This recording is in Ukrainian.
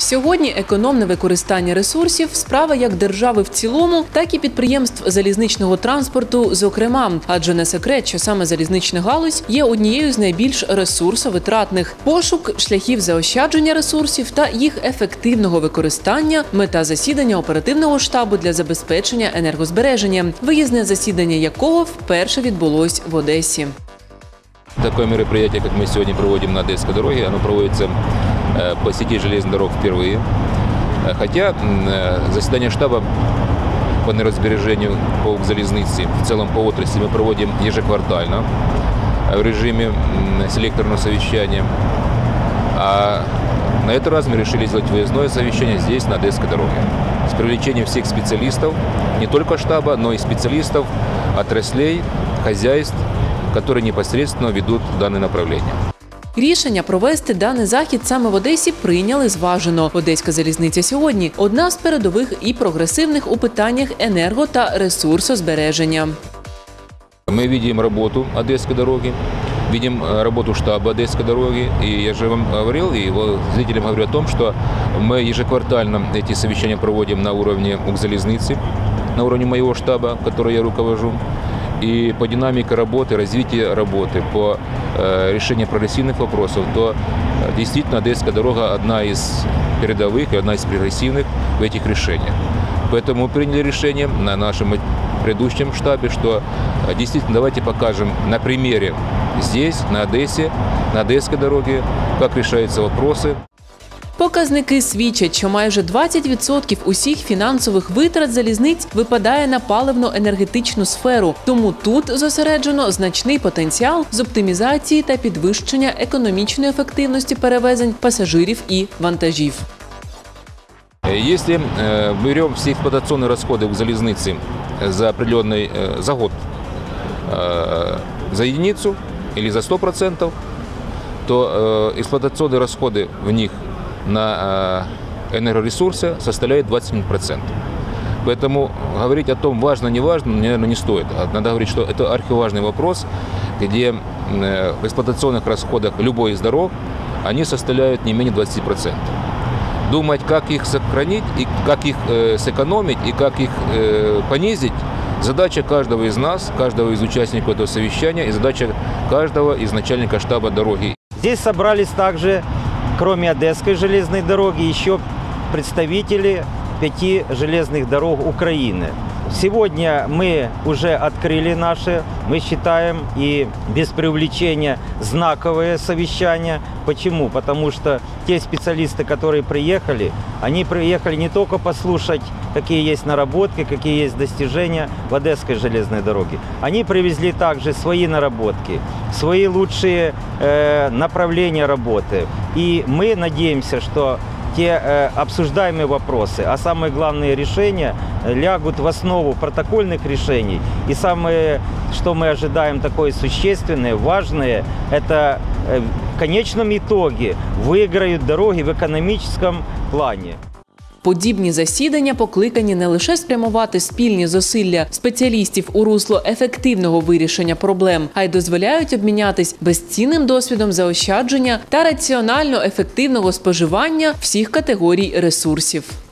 Сьогодні економне використання ресурсів справа як держави в цілому, так і підприємств залізничного транспорту, зокрема, адже не секрет, що саме залізнична галузь є однією з найбільш ресурсовитратних. Пошук шляхів заощадження ресурсів та їх ефективного використання мета засідання оперативного штабу для забезпечення енергозбереження, виїзне засідання якого вперше відбулось в Одесі. Такое мероприятие, как мы сегодня проводим на Одесской дороге, оно проводится по сети железных дорог впервые. Э, Хотя э, заседание штаба по нерозбережению по Укрзалізниці, в целом по отрасли мы проводим ежеквартально э, в режиме селекторного совещания. А на этот раз мы решили сделать выездное совещание здесь, на Одесской дороге. С привлечением всех специалистов, не только штаба, но и специалистов, отраслей, хозяйств, которые непосредственно ведут данное направление. Рішення провести даний захід саме в Одесі прийняли зважено. Одеська залізниця сьогодні одна з передових і прогресивних у питаннях енерго та ресурсозбереження. Мы видим работу Одесской дороги, видим э, работу штаба Одесской дороги. И я же вам говорил, и его зрителям говорю о том, что мы ежеквартально эти совещания проводим на уровне Укрзалезницы, на уровне моего штаба, который я руковожу. И по динамике работы, развития работы, по э, решению прогрессивных вопросов, то э, действительно Одесская дорога одна из передовых и одна из прогрессивных в этих решениях. Поэтому мы приняли решение на нашем предыдущем штабе, что э, действительно давайте покажем на примере здесь, на Одессе, на Одесской дороге, как решаются вопросы. Показники свідчать, що майже 20% усіх фінансових витрат залізниць випадає на паливно-енергетичну сферу. Тому тут зосереджено значний потенціал з оптимізації та підвищення економічної ефективності перевезень пасажирів і вантажів. Э, Если э, берем все эксплуатационные расходы у залезницы за определенный э, за год э, за единицу или за 100%, то э, эксплуатационные расходы в них на энергоресурсы составляют 21%. Поэтому говорить о том, важно, не важно, наверное, не стоит. А Надо говорить, что это архиважный вопрос, где в эксплуатационных расходах любой из дорог они составляют не менее 20% думать, как их сохранить, и как их э, сэкономить, и как их э, понизить, задача каждого из нас, каждого из участников этого совещания и задача каждого из начальника штаба дороги. Здесь собрались также, кроме Одесской железной дороги, еще представители пяти железных дорог Украины. Сегодня мы уже открыли наши, мы считаем, и без привлечения знаковые совещания. Почему? Потому что те специалисты, которые приехали, они приехали не только послушать, какие есть наработки, какие есть достижения в Одесской железной дороге. Они привезли также свои наработки, свои лучшие э, направления работы. И мы надеемся, что те э, обсуждаемые вопросы, а самые главные решения э, лягут в основу протокольных решений. И самое, что мы ожидаем такое существенное, важное, это э, в конечном итоге выиграют дороги в экономическом плане. Подібні засідання покликані не лише спрямувати спільні зусилля спеціалістів у русло ефективного вирішення проблем, а й дозволяють обмінятись безцінним досвідом заощадження та раціонально ефективного споживання всіх категорій ресурсів.